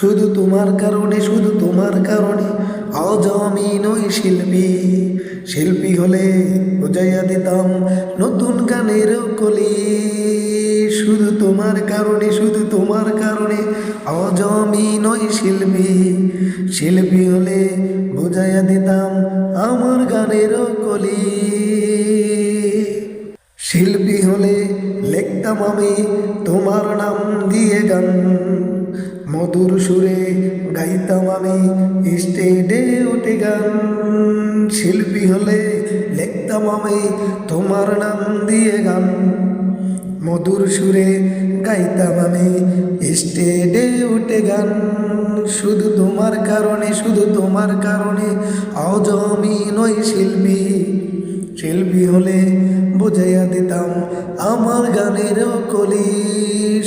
শুধু তোমার কারণে, শুধু তোমার কারণে। আজ নই শিল্পী। শিল্পী হলে বুঝাইয়া দিতাম নতুন গানের কলি। শুধু তোমার কারণে, শুধু তোমার কারণে আজ নই শিল্পী। শিল্পী হলে বুঝাইয়া দিতাম আমার গানের কলি। শিল্পী হলে লিখতাম আমি তোমার নাম দিয়ে গান। মধুর সুরে গাইতাম আমি। স্টেডে উঠে গান, শিল্পী হলে লিখতাম আমি তোমার নাম দিয়ে গান। মধুর সুরে গাইতাম আমি স্টেডে উঠে গান। শুধু তোমার কারণে, শুধু তোমার কারণে আজ আমি নই শিল্পী। শিল্পী হলে বুঝাইয়া দিতাম আমার গানের কলি।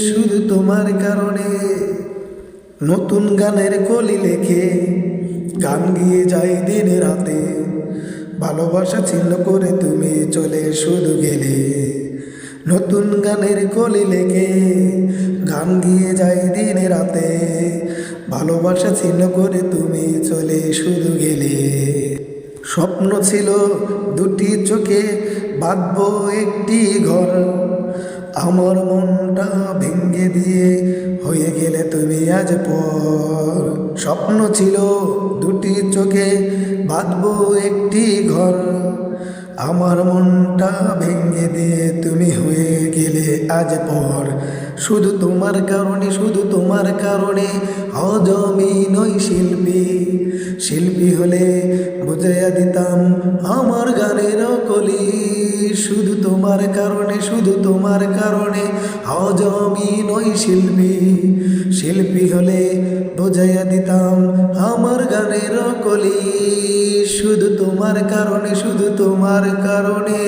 শুধু তোমার কারণে নতুন গানের কলি লেখে, গান গিয়ে যাই দিনে রাতে। ভালোবাসা ছিন্ন করে তুমি চলে শুধু গেলে। নতুন গানের কলি লেখে, গান গিয়ে যাই দিনে রাতে। ভালোবাসা ছিন্ন করে তুমি চলে শুধু গেলে। স্বপ্ন ছিল দুটি চোখে, বাঁধব একটি ঘর। আমার মনটা ভেঙে দিয়ে হয়ে গেলে তুমি আজ পর। স্বপ্ন ছিল দুটি চোখে, বাঁধব একটি ঘর। আমার মনটা ভেঙে দিয়ে তুমি হয়ে গেলে আজ পর। শুধু তোমার কারণে, শুধু তোমার কারণে আজ আমি নই শিল্পী। শিল্পী হলে বুঝাইয়া দিতাম আমার গানের কলি। শুধু তোমার কারণে, শুধু তোমার কারণে আজ আমি নই শিল্পী। শিল্পী হলে বোঝাইয়া দিতাম আমার গানের কলি। শুধু তোমার কারণে, শুধু তোমার কারণে।